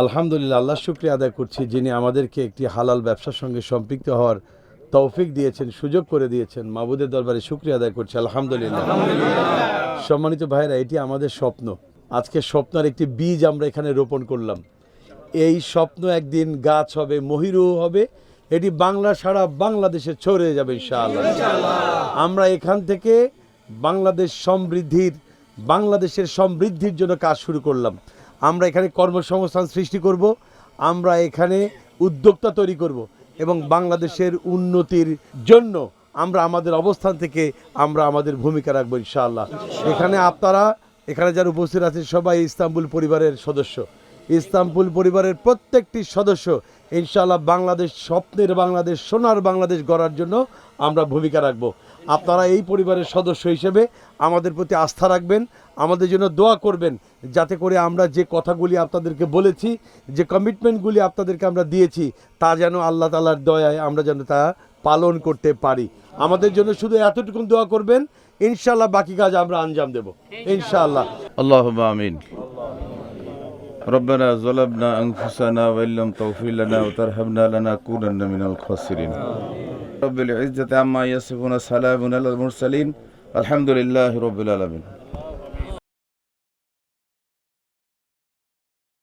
আলহামদুলিল্লাহ আল্লাহ শুক্রিয়া আদায় করছি যিনি আমাদেরকে একটি হালাল ব্যবসার সঙ্গে সম্পৃক্ত হওয়ার তৌফিক দিয়েছেন সুযোগ করে দিয়েছেন। মাবুদের দরবারে শুক্রিয়া আদায় করছি আলহামদুলিল্লাহ। সম্মানিত ভাইরা এটি আমাদের স্বপ্ন। আজকে স্বপ্নের একটি বীজ আমরা এখানে রোপণ করলাম। এই স্বপ্ন একদিন গাছ হবে মহিরু হবে এটি বাংলা সারা বাংলাদেশে ছড়িয়ে যাবে ইনশাআল্লাহ। আমরা এখান থেকে বাংলাদেশ সমৃদ্ধির বাংলাদেশের সমৃদ্ধির জন্য কাজ শুরু করলাম। আমরা এখানে কর্মসংস্থান সৃষ্টি করব, আমরা এখানে উদ্যোক্তা তৈরি করব এবং বাংলাদেশের উন্নতির জন্য আমরা আমাদের অবস্থান থেকে আমরা আমাদের ভূমিকা রাখব ইনশাআল্লাহ। এখানে আপনারা, এখানে যারা উপস্থিত আছেন সবাই ইস্তাম্বুল পরিবারের সদস্য। ইস্তাম্বুল পরিবারের প্রত্যেকটি সদস্য ইনশাআল্লাহ বাংলাদেশ স্বপ্নের বাংলাদেশ, সোনার বাংলাদেশ গড়ার জন্য আমরা ভূমিকা রাখব। আপনারা এই পরিবারের সদস্য হিসেবে আমাদের প্রতি আস্থা রাখবেন আমাদের জন্য দোয়া করবেন যাতে করে আমরা যে কথাগুলি আপনাদেরকে বলেছি যে কমিটমেন্টগুলি আপনাদেরকে আমরা দিয়েছি তা যেন আল্লাহ তালার দয়ায় আমরা যেন তা পালন করতে পারি আমাদের জন্য শুধু এতটুকু দোয়া করবেন ইনশাআল্লাহ বাকি কাজ আমরা আঞ্জাম দেব ইনশাআল্লাহ اللهم آمين ربنا ظلمنا أنفسنا وإن لم تغفر لنا وترحمنا لنكونن من الخاسرين রবিল ইজতে আম্মা ইয়াসিফুন সালামুন আল মুরসালিন আলহামদুলিল্লাহ রবিল আলমিন।